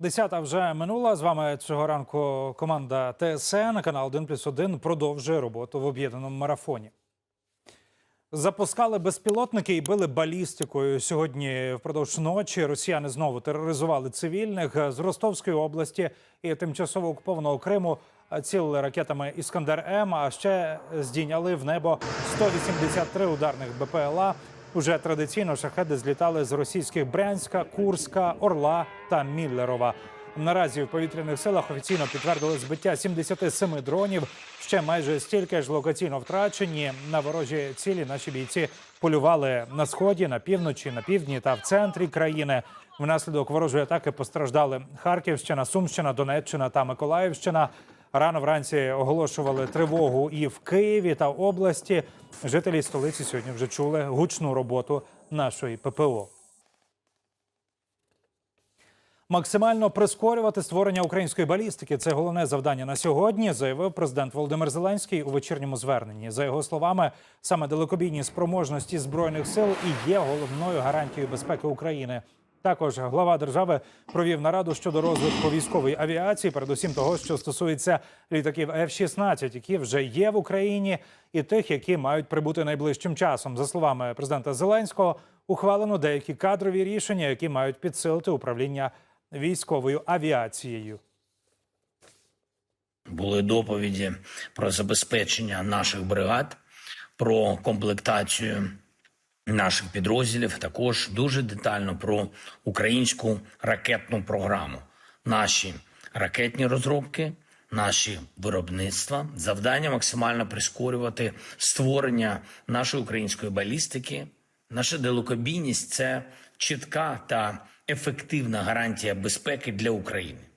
Десята вже минула. З вами цього ранку команда ТСН, канал 1 плюс 1 продовжує роботу в об'єднаному марафоні. Запускали безпілотники і били балістикою. Сьогодні впродовж ночі росіяни знову тероризували цивільних з Ростовської області і тимчасово окупованого Криму. Цілили ракетами Іскандер М. А ще здійняли в небо 183 ударних БПЛА. Уже традиційно шахеди злітали з російських Брянська, Курська, Орла та Міллерова. Наразі в повітряних силах офіційно підтвердили збиття 77 дронів. Ще майже стільки ж локаційно втрачені. На ворожі цілі наші бійці полювали на сході, на півночі, на півдні та в центрі країни. Внаслідок ворожої атаки постраждали Харківщина, Сумщина, Донеччина та Миколаївщина. Рано вранці оголошували тривогу і в Києві та області. Жителі столиці сьогодні вже чули гучну роботу нашої ППО. Максимально прискорювати створення української балістики це головне завдання на сьогодні, заявив президент Володимир Зеленський у вечірньому зверненні. За його словами, саме далекобійні спроможності збройних сил і є головною гарантією безпеки України. Також глава держави провів нараду щодо розвитку військової авіації, передусім того, що стосується літаків F-16, які вже є в Україні, і тих, які мають прибути найближчим часом. За словами президента Зеленського, ухвалено деякі кадрові рішення, які мають підсилити управління військовою авіацією. Були доповіді про забезпечення наших бригад, про комплектацію наших підрозділів. Також дуже детально про українську ракетну програму, наші ракетні розробки, наші виробництва. Завдання максимально прискорювати створення нашої української балістики. Наша далекобійність це чітка та ефективна гарантія безпеки для України.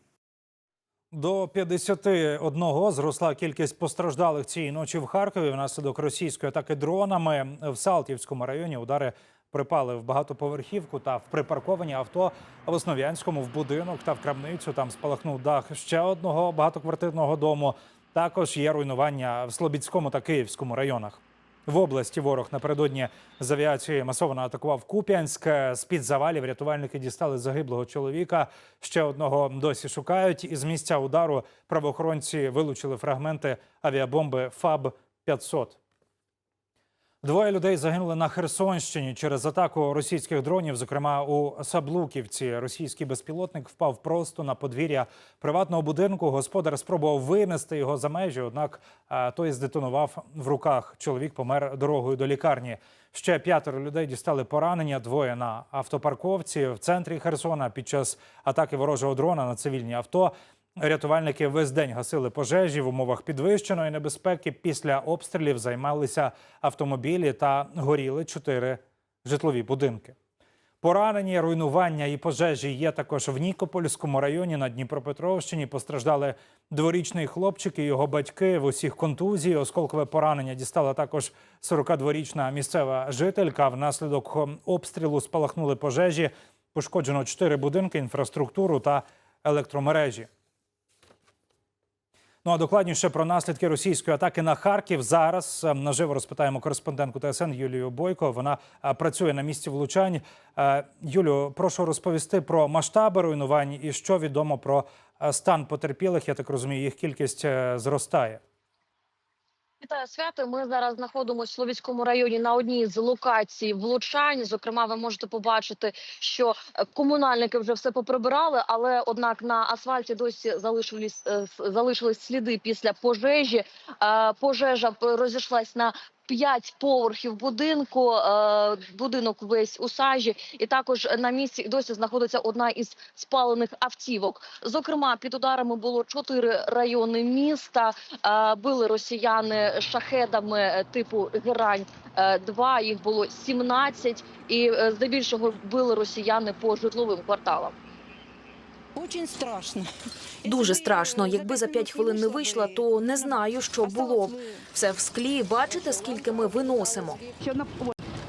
До 51 зросла кількість постраждалих цієї ночі в Харкові внаслідок російської атаки дронами. В Салтівському районі удари припали в багатоповерхівку та в припарковані авто. В Основ'янському в будинок та в крамницю там спалахнув дах ще одного багатоквартирного дому. Також є руйнування в Слобідському та Київському районах. В області ворог напередодні з авіації масово атакував Куп'янськ. З під завалів рятувальники дістали загиблого чоловіка. Ще одного досі шукають. Із місця удару правоохоронці вилучили фрагменти авіабомби ФАБ 500 Двоє людей загинули на Херсонщині через атаку російських дронів. Зокрема, у Саблуківці російський безпілотник впав просто на подвір'я приватного будинку. Господар спробував винести його за межі, однак а, той здетонував в руках. Чоловік помер дорогою до лікарні. Ще п'ятеро людей дістали поранення. Двоє на автопарковці в центрі Херсона під час атаки ворожого дрона на цивільні авто. Рятувальники весь день гасили пожежі в умовах підвищеної небезпеки. Після обстрілів займалися автомобілі та горіли чотири житлові будинки. Поранені, руйнування і пожежі є також в Нікопольському районі на Дніпропетровщині. Постраждали дворічний хлопчик і його батьки в усіх контузії. Осколкове поранення дістала також 42-річна місцева жителька. Внаслідок обстрілу спалахнули пожежі. Пошкоджено чотири будинки, інфраструктуру та електромережі. Ну а докладніше про наслідки російської атаки на Харків зараз е, наживо розпитаємо кореспондентку ТСН Юлію Бойко. Вона е, працює на місці влучань. Е, Юлю, прошу розповісти про масштаби руйнувань і що відомо про стан потерпілих. Я так розумію, їх кількість зростає. Вітаю свято. Ми зараз знаходимося в Слов'янському районі на одній з локацій влучань. Зокрема, ви можете побачити, що е, комунальники вже все поприбирали, але однак на асфальті досі залишились е, залишились сліди після пожежі. Е, Пожежа розійшлась на П'ять поверхів будинку, е, будинок весь у сажі, і також на місці досі знаходиться одна із спалених автівок. Зокрема, під ударами було чотири райони міста. Е, Били росіяни шахедами е, типу Герань. 2 їх було 17, і здебільшого били росіяни по житловим кварталам. Очень страшно. Дуже страшно. Якби за п'ять хвилин не вийшла, то не знаю, що було б. Все в склі. Бачите, скільки ми виносимо.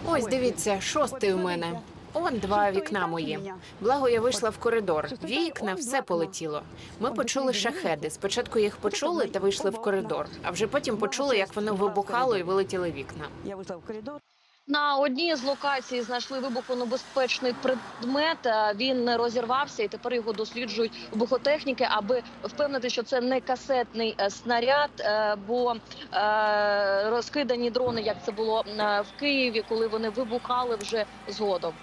Ось дивіться, шостий у мене. Он два вікна мої. Благо я вийшла в коридор. Вікна, все полетіло. Ми почули шахеди. Спочатку їх почули та вийшли в коридор, а вже потім почули, як воно вибухало і вилетіли вікна. Я вийшла в коридор. На одній з локацій знайшли вибухонебезпечний предмет. Е, Він не розірвався, і тепер його досліджують вибухотехніки, аби впевнити, що це не касетний е, снаряд, е, бо розкидані дрони, як це було в Києві, коли вони вибухали вже згодом.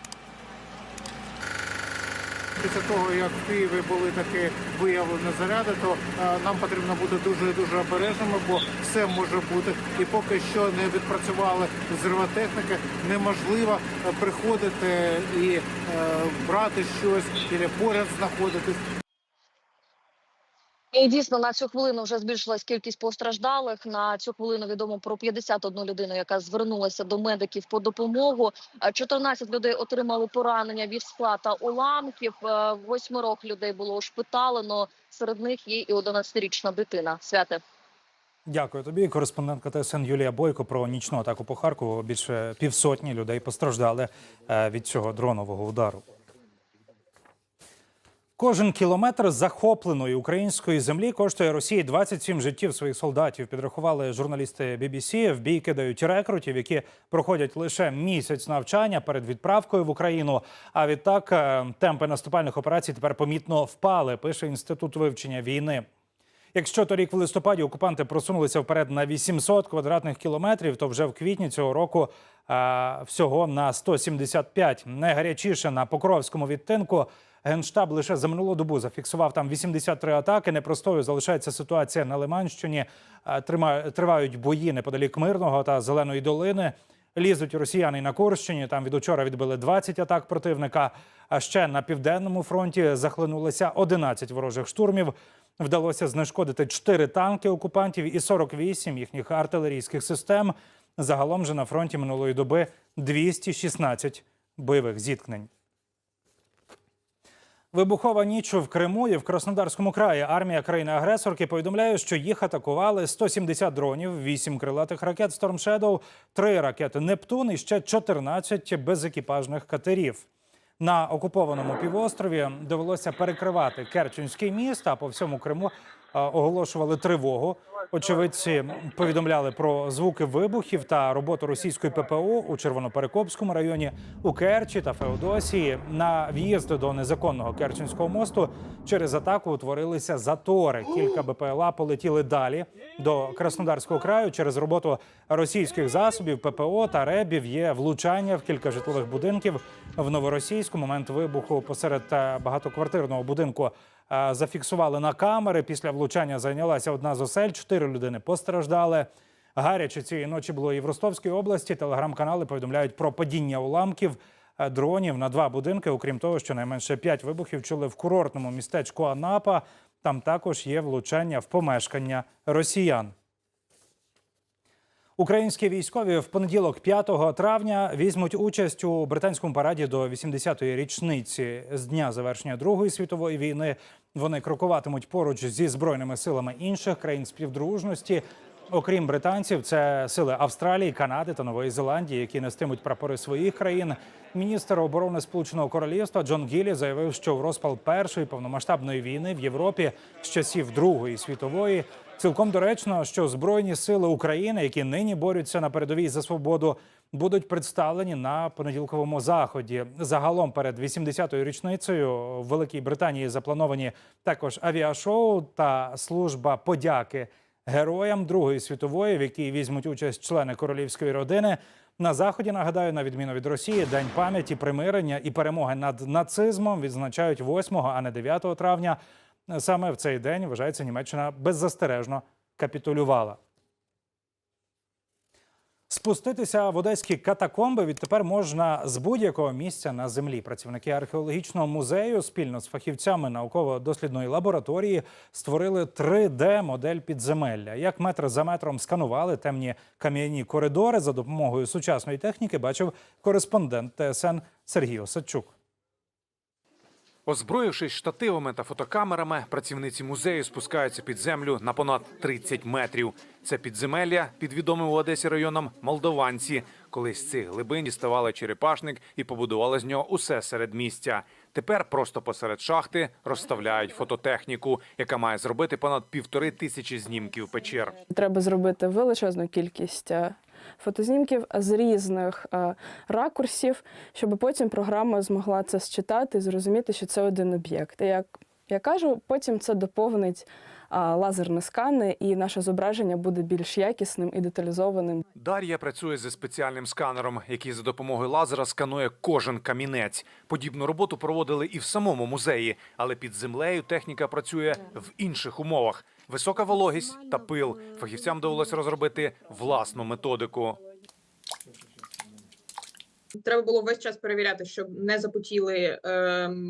Після того, як в Києві були такі виявлені заряди, то е, нам потрібно бути дуже дуже обережними, бо все може бути. І поки що не відпрацювали взривотехніки, неможливо е, приходити і е, брати щось, і поряд знаходитись. І дійсно на цю хвилину вже збільшилась кількість постраждалих. На цю хвилину відомо про 51 людину, яка звернулася до медиків по допомогу. Е, 14 людей отримали поранення від скла та уламків. Е, людей було ушпиталено. Серед них є і 11-річна дитина. Святе. Дякую тобі. Кореспондентка ТСН Юлія Бойко про нічну атаку по Харкову. Більше півсотні людей постраждали е, від цього дронового удару. Кожен кілометр захопленої української землі коштує Росії 27 життів своїх солдатів. Підрахували журналісти BBC. В бій кидають рекрутів, які проходять лише місяць навчання перед відправкою в Україну. А відтак е, темпи наступальних операцій тепер помітно впали. Пише інститут вивчення війни. Якщо торік в листопаді окупанти просунулися вперед на 800 квадратних кілометрів, то вже в квітні цього року а, всього на 175. Найгарячіше на Покровському відтинку. Генштаб лише за минулу добу зафіксував там 83 атаки. Непростою залишається ситуація на Лиманщині. Тривають бої неподалік Мирного та Зеленої долини. Лізуть росіяни на Курщині. Там від учора відбили 20 атак противника. А ще на південному фронті захлинулися 11 ворожих штурмів. Вдалося знешкодити 4 танки окупантів і 48 їхніх артилерійських систем. Загалом же на фронті минулої доби 216 бойових зіткнень. Вибухова ніч в Криму і в Краснодарському краї. Армія країни-агресорки повідомляє, що їх атакували 170 дронів, 8 крилатих ракет Storm Shadow, 3 ракети Нептун і ще 14 безекіпажних катерів. На окупованому півострові довелося перекривати Керченський міст, а по всьому Криму е, оголошували тривогу. Очевидці повідомляли про звуки вибухів та роботу російської ППО у Червоноперекопському районі, у Керчі та Феодосії. На в'їзд до незаконного Керченського мосту через атаку утворилися затори. Кілька БПЛА полетіли далі до Краснодарського краю. Через роботу російських засобів ППО та ребів є влучання в кілька житлових будинків в Новоросійську. Момент вибуху посеред е, багатоквартирного будинку е, зафіксували на камери. Після влучання зайнялася одна з осель. Людини постраждали. Гаряче цієї ночі було і в Ростовській області. Телеграм-канали повідомляють про падіння уламків е, дронів на два будинки. Окрім того, що найменше п'ять вибухів чули в курортному містечку Анапа. Там також є влучання в помешкання росіян. Українські військові в понеділок, 5 травня, візьмуть участь у британському параді до 80-ї річниці з дня завершення Другої світової війни. Вони крокуватимуть поруч зі збройними силами інших країн співдружності. Окрім британців, це сили Австралії, Канади та Нової Зеландії, які нестимуть прапори своїх країн. Міністр оборони Сполученого Королівства Джон Гіллі заявив, що в розпал першої повномасштабної війни в Європі з часів Другої світової цілком доречно, що збройні сили України, які нині борються на передовій за свободу, будуть представлені на понеділковому заході. Загалом перед 80-ю річницею в Великій Британії заплановані також авіашоу та служба подяки героям Другої світової, в якій візьмуть участь члени королівської родини. На заході нагадаю, на відміну від Росії, день пам'яті, примирення і перемоги над нацизмом відзначають 8, а не 9 травня. Саме в цей день вважається Німеччина беззастережно капітулювала. Спуститися в одеські катакомби відтепер можна з будь-якого місця на землі. Працівники археологічного музею спільно з фахівцями науково-дослідної лабораторії створили 3D-модель підземелля. Як метр за метром сканували темні кам'яні коридори за допомогою сучасної техніки, бачив кореспондент ТСН Сергій Осадчук. Озброївшись штативами та фотокамерами, працівниці музею спускаються під землю на понад 30 метрів. Це підземелля під відомим у Одесі районом Молдованці. Колись з цих глибин діставали черепашник і побудували з нього усе середмістя. Тепер просто посеред шахти розставляють фототехніку, яка має зробити понад півтори тисячі знімків печер. Треба зробити величезну кількість е, фотознімків з різних е, ракурсів, щоб потім програма змогла це считати і зрозуміти, що це один об'єкт. Як я кажу, потім це доповнить лазерні скани, і наше зображення буде більш якісним і деталізованим. Дар'я працює зі спеціальним сканером, який за допомогою лазера сканує кожен камінець. Подібну роботу проводили і в самому музеї, але під землею техніка працює в інших умовах. Висока вологість та пил. Фахівцям довелось розробити власну методику. Треба було весь час перевіряти, щоб не запотіли е,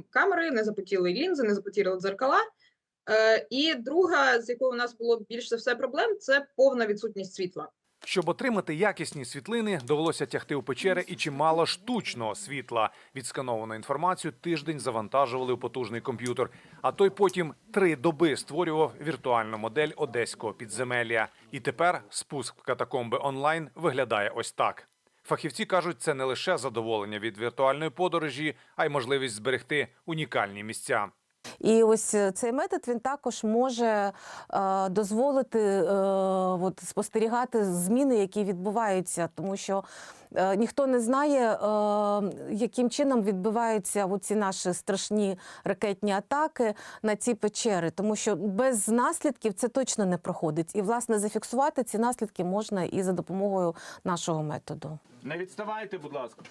камери, не запотіли лінзи, не запотіли дзеркала. Е, і друга, з якою у нас було більш за все проблем, це повна відсутність світла. Щоб отримати якісні світлини, довелося тягти у печери і чимало штучного світла. Відскановану інформацію тиждень завантажували у потужний комп'ютер. А той потім три доби створював віртуальну модель одеського підземелля. І тепер спуск в катакомби онлайн виглядає ось так. Фахівці кажуть, це не лише задоволення від віртуальної подорожі, а й можливість зберегти унікальні місця. І ось е, цей метод він також може е, дозволити е, от, спостерігати зміни, які відбуваються, тому що е, ніхто не знає, е, яким чином відбуваються ці наші страшні ракетні атаки на ці печери, тому що без наслідків це точно не проходить. І власне зафіксувати ці наслідки можна і за допомогою нашого методу. Не відставайте, будь ласка.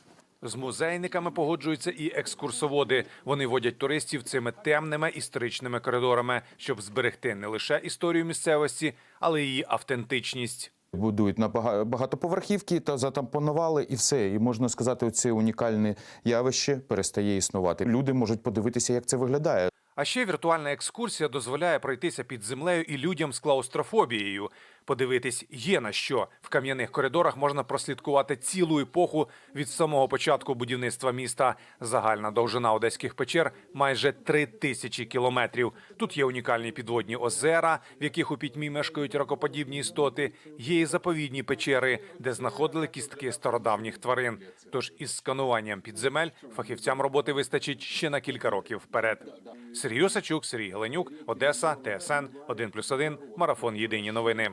З музейниками погоджуються і екскурсоводи. Вони водять туристів цими темними історичними коридорами, щоб зберегти не лише історію місцевості, але й її автентичність. Будують на багатоповерхівки та затампонували, і все. І можна сказати, це унікальне явище перестає існувати. Люди можуть подивитися, як це виглядає. А ще віртуальна екскурсія дозволяє пройтися під землею і людям з клаустрофобією. Подивитись є на що. В кам'яних коридорах можна прослідкувати цілу епоху від самого початку будівництва міста. Загальна довжина одеських печер майже три тисячі кілометрів. Тут є унікальні підводні озера, в яких у пітьмі мешкають ракоподібні істоти. Є і заповідні печери, де знаходили кістки стародавніх тварин. Тож із скануванням підземель фахівцям роботи вистачить ще на кілька років вперед. Сергій Осачук, Сергій Геленюк, Одеса, ТСН 1+,1, Марафон Єдині новини.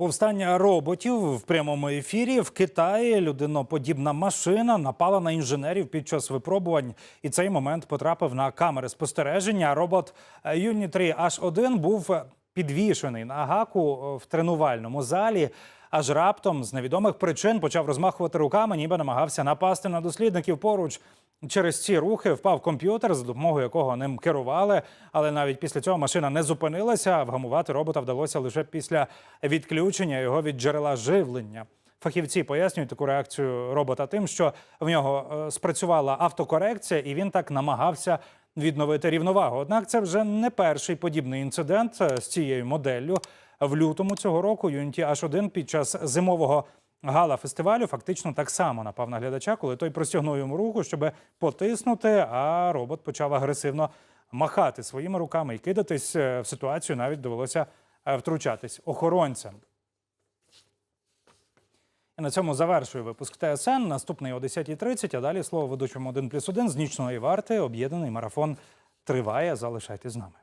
Повстання роботів в прямому ефірі в Китаї людиноподібна машина напала на інженерів під час випробувань, і цей момент потрапив на камери спостереження. Робот Юні 3 H1 був підвішений на гаку в тренувальному залі. Аж раптом з невідомих причин почав розмахувати руками, ніби намагався напасти на дослідників поруч. Через ці рухи впав комп'ютер, за допомогою якого ним керували. Але навіть після цього машина не зупинилася. Вгамувати робота вдалося лише після відключення його від джерела живлення. Фахівці пояснюють таку реакцію робота тим, що в нього е, спрацювала автокорекція, і він так намагався відновити рівновагу. Однак це вже не перший подібний інцидент е, з цією моделлю. В лютому цього року Unity H1 під час зимового гала-фестивалю фактично так само напав на глядача, коли той простягнув йому руку, щоб потиснути, а робот почав агресивно махати своїми руками і кидатись е, в ситуацію. Навіть довелося е, втручатись охоронцям. І на цьому завершую випуск ТСН. Наступний о 10.30, а далі слово ведучому 1+,1 з нічної варти. Об'єднаний марафон триває. Залишайтесь з нами.